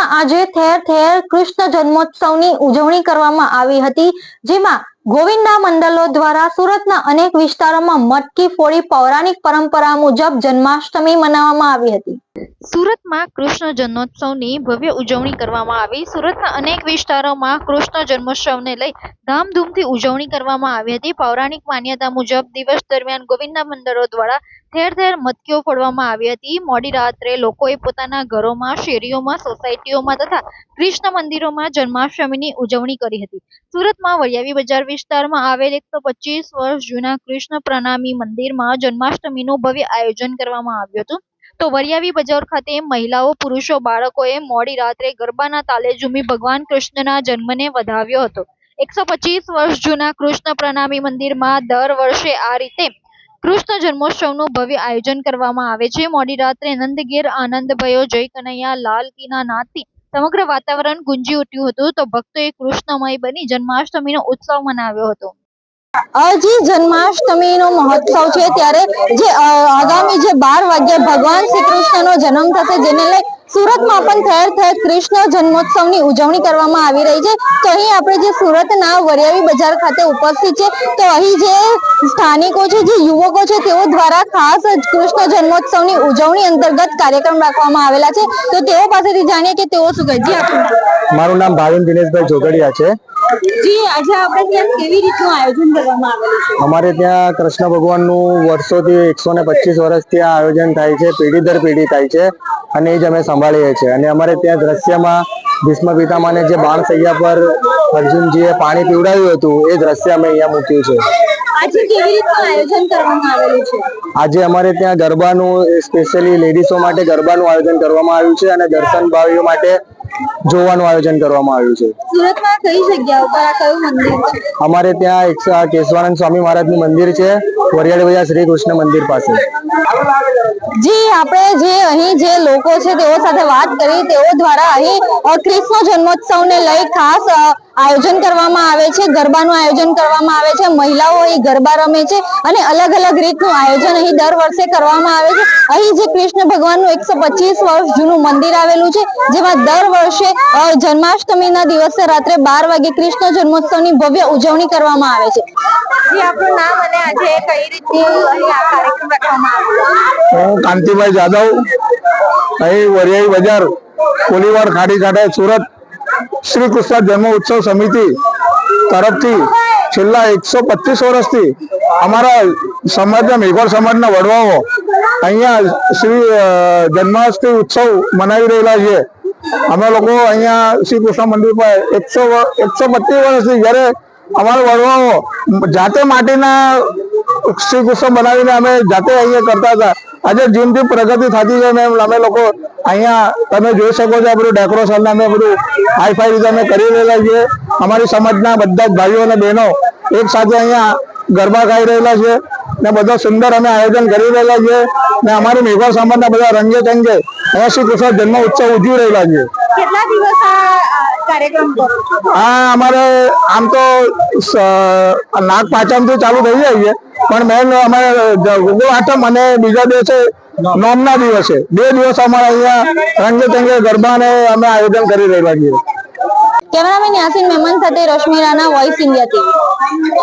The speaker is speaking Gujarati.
સુરતમાં આજે ઠેર ઠેર કૃષ્ણ જન્મોત્સવની ઉજવણી કરવામાં આવી હતી, જેમાં ગોવિંદા મંડળો દ્વારા સુરતના અનેક વિસ્તારોમાં મટકી ફોડી પૌરાણિક પરંપરા મુજબ જન્માષ્ટમી મનાવવામાં આવી હતી. સુરતમાં કૃષ્ણ જન્મોત્સવની ભવ્ય ઉજવણી કરવામાં આવી. સુરતના અનેક વિસ્તારોમાં કૃષ્ણ જન્મોત્સવને લઈ ધામધૂમથી ઉજવણી કરવામાં આવી હતી. પૌરાણિક માન્યતા મુજબ દિવસ દરમિયાન ગોવિંદા મંડળો દ્વારા ઠેર ઠેર મટકીઓ ફોડવામાં આવી હતી. મોડી રાત્રે લોકોએ પોતાના ઘરોમાં, શેરીઓમાં, સોસાયટીઓમાં તથા કૃષ્ણ મંદિરોમાં જન્માષ્ટમીની ઉજવણી કરી હતી. સુરતમાં વૈયાવી બજાર વિસ્તારમાં આવેલ એકસો પચીસ વર્ષ જૂના કૃષ્ણ પ્રણામી મંદિરમાં જન્માષ્ટમીનું ભવ્ય આયોજન કરવામાં આવ્યું હતું. તો વરિયાવી બજાર ખાતે મહિલાઓ, પુરુષો, બાળકોએ મોડી રાત્રે ગરબાના તાલે ઝૂમી ભગવાન કૃષ્ણના જન્મને વધાવ્યો હતો. એકસો પચીસ વર્ષ જૂના કૃષ્ણ પ્રણામી મંદિરમાં દર વર્ષે આ રીતે કૃષ્ણ જન્મોત્સવનું ભવ્ય આયોજન કરવામાં આવે છે. મોડી રાત્રે નંદગીર આનંદ ભયો જય કનૈયા, લાલ કીના નાદથી સમગ્ર વાતાવરણ ગુંજી ઉઠ્યું હતું. તો ભક્તોએ કૃષ્ણમય બની જન્માષ્ટમીનો ઉત્સવ મનાવ્યો હતો. હજી જન્માષ્ટમીનો મહોત્સવ છે ત્યારે જે આગામી જે બાર વાગ્યે ભગવાન શ્રી કૃષ્ણનો જન્મ થશે, જેને લઈ સુરતમાં પણ ઠેર ઠેર કૃષ્ણ જન્મોત્સવની ઉજવણી કરવામાં આવી રહી છે. તો અહીં આપણે જે સુરતના વરિયાવી બજાર ખાતે ઉપસ્થિત છે, તો અહીં જે સ્થાનિકો છે, જે યુવકો છે, તેઓ દ્વારા ખાસ કૃષ્ણ જન્મોત્સવની ઉજવણી અંતર્ગત કાર્યક્રમ રાખવામાં આવેલા છે. તો તેઓ પાસેથી જાણીએ કે તેઓ શું કહે મારું નામ ભાવિન દિનેશભાઈ જોગડિયા છે. જી ત્યાં કેવી રીતનું આયોજન કરવામાં આવેલું અમારે ત્યાં કૃષ્ણ ભગવાનનું વર્ષોથી એકસો ને પચીસ વર્ષથી આ આયોજન થાય છે, પેઢી દર પેઢી થાય છે અને એ જ અમે સંભાળીએ છીએ. અને અમારે ત્યાં દ્રશ્યમાં ભીષ્મ પિતામાને જે બાણ સૈયા પર અર્જુનજીએ પાણી પીવડાવ્યું હતું, એ દ્રશ્ય અમે અહીંયા મૂક્યું છે. આજે કેવી રીતનું આયોજન કરવામાં આવેલું છે? આજે અમારે ત્યાં ગરબાનું સ્પેશિયલી લેડીઝો માટે ગરબાનું આયોજન કરવામાં આવ્યું છે અને દર્શન ભાવીઓ માટે જોવાનું આયોજન કરવામાં આવ્યું છે. સુરતમાં કઈ જગ્યા ઉપર આ કયું મંદિર છે? અમારે ત્યાં એક કેશવાનંદ સ્વામી મહારાજનું મંદિર છે. વરિયાળી બજાર શ્રી કૃષ્ણ મંદિર પાસે. જી, આપણે જે અહીં જે લોકો છે, તેઓ સાથે વાત કરી, તેઓ દ્વારા અહીં કૃષ્ણ જન્મોત્સવને લઈ ખાસ આયોજન કરવામાં આવે છે, ગરબાનું આયોજન કરવામાં આવે છે, મહિલાઓ અહીં ગરબા રમે છે અને અલગ અલગ રીતનું આયોજન અહીં દર વર્ષે કરવામાં આવે છે. અહીં જે કૃષ્ણ ભગવાનનું એકસો વર્ષ જૂનું મંદિર આવેલું છે, જેમાં દર વર્ષે જન્માષ્ટમીના દિવસે રાત્રે બાર વાગે કૃષ્ણ જન્મોત્સવની ભવ્ય ઉજવણી કરવામાં આવે છે. હું કાંતિભાઈ જાદવ, અહીં વરિયાઈ બજાર, કોલીવાડ ખાડી કાંઠે સુરત શ્રી કૃષ્ણ જન્મ ઉત્સવ સમિતિ તરફથી છેલ્લા એકસો પચીસ વર્ષથી અમારા સમાજના મેઘોર સમાજના વડવાઓ અહીંયા શ્રી જન્માષ્ટમી ઉત્સવ મનાવી રહેલા છે. અમે લોકો અહીંયા શ્રી કૃષ્ણ મંદિર પર એકસો એકસો પચીસ વર્ષથી જ્યારે અમારા વડવાઓ જાતે માટીના શ્રી કૃષ્ણ બનાવીને અમે જાતે અહીંયા કરતા હતા. આજે જેમ જેમ પ્રગતિ થતી છે એમ અમે લોકો અહીંયા તમે જોઈ શકો છો બધું ડેકોરેશન અમે બધું હાઈ ફાઈ રીતે અમે કરી રહેલા છીએ. અમારી સમાજના બધા જ ભાઈઓ અને બહેનો એક સાથે અહીંયા ગરબા ગાઈ રહેલા છે ને બધા સુંદર અમે આયોજન કરી રહેલા છીએ ને અમારી મેઘોળ સમાજના બધા રંગે ચંગે અહીંયા શ્રી કૃષ્ણ જન્મ ઉત્સવ ઉજવી રહેલા છે કાર્યક્રમ કરો છો આ અમારે આમ તો નાગ પાંચમથી ચાલુ થઈ જાય છે. પણ મેન અમારે ગુગુ આઠમ અને બીજા દિવસે નોમના દિવસે. બે દિવસ અમારે અહીંયા રંગે ચંગે ગરબાને અમે આયોજન કરી રહેલા છીએ. કેમેરામેન યાસીન મહેમાન સાથે Rashmi Rana voice India TV